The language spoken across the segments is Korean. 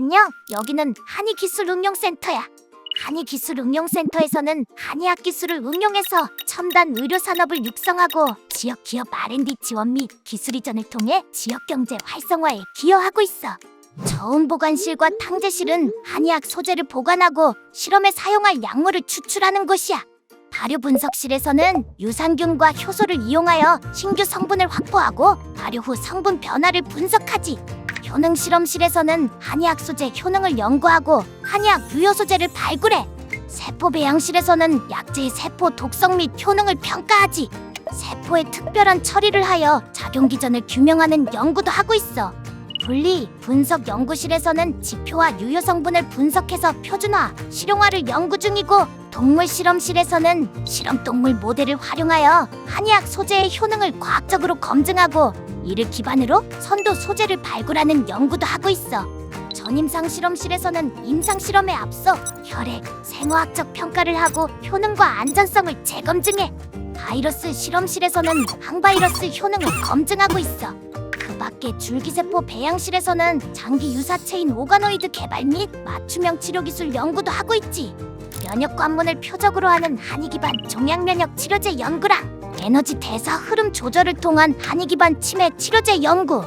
안녕. 여기는 한의기술응용센터야. 한의기술응용센터에서는 한의학 기술을 응용해서 첨단 의료 산업을 육성하고 지역 기업 R&D 지원 및 기술 이전을 통해 지역 경제 활성화에 기여하고 있어. 저온 보관실과 탕제실은 한의학 소재를 보관하고 실험에 사용할 약물을 추출하는 곳이야. 발효 분석실에서는 유산균과 효소를 이용하여 신규 성분을 확보하고 발효 후 성분 변화를 분석하지. 효능 실험실에서는 한의학 소재 효능을 연구하고 한의학 유효 소재를 발굴해. 세포 배양실에서는 약제의 세포 독성 및 효능을 평가하지. 세포의 특별한 처리를 하여 작용 기전을 규명하는 연구도 하고 있어. 분리 분석 연구실에서는 지표와 유효 성분을 분석해서 표준화, 실용화를 연구 중이고 동물 실험실에서는 실험 동물 모델을 활용하여 한의학 소재의 효능을 과학적으로 검증하고 이를 기반으로 선도 소재를 발굴하는 연구도 하고 있어. 전임상 실험실에서는 임상 실험에 앞서 혈액, 생화학적 평가를 하고 효능과 안전성을 재검증해. 바이러스 실험실에서는 항바이러스 효능을 검증하고 있어. 그 밖에 줄기세포 배양실에서는 장기 유사체인 오가노이드 개발 및 맞춤형 치료 기술 연구도 하고 있지. 면역 관문을 표적으로 하는 한의 기반 종양 면역 치료제 연구랑 에너지 대사 흐름 조절을 통한 한의 기반 치매 치료제 연구,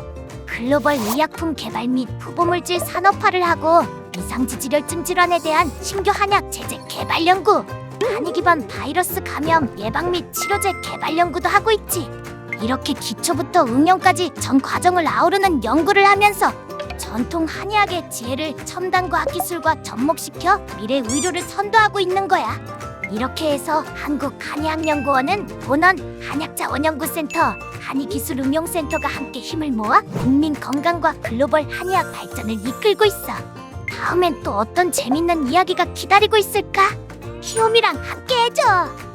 글로벌 의약품 개발 및 후보물질 산업화를 하고 이상지질혈증 질환에 대한 신규 한약 제제 개발 연구, 한의 기반 바이러스 감염 예방 및 치료제 개발 연구도 하고 있지. 이렇게 기초부터 응용까지 전 과정을 아우르는 연구를 하면서 전통 한의학의 지혜를 첨단 과학 기술과 접목시켜 미래 의료를 선도하고 있는 거야. 이렇게 해서 한국 한의학연구원은 본원 한약자원연구센터 한의기술응용센터가 함께 힘을 모아 국민 건강과 글로벌 한의학 발전을 이끌고 있어. 다음엔 또 어떤 재밌는 이야기가 기다리고 있을까? 키오미랑 함께 해줘.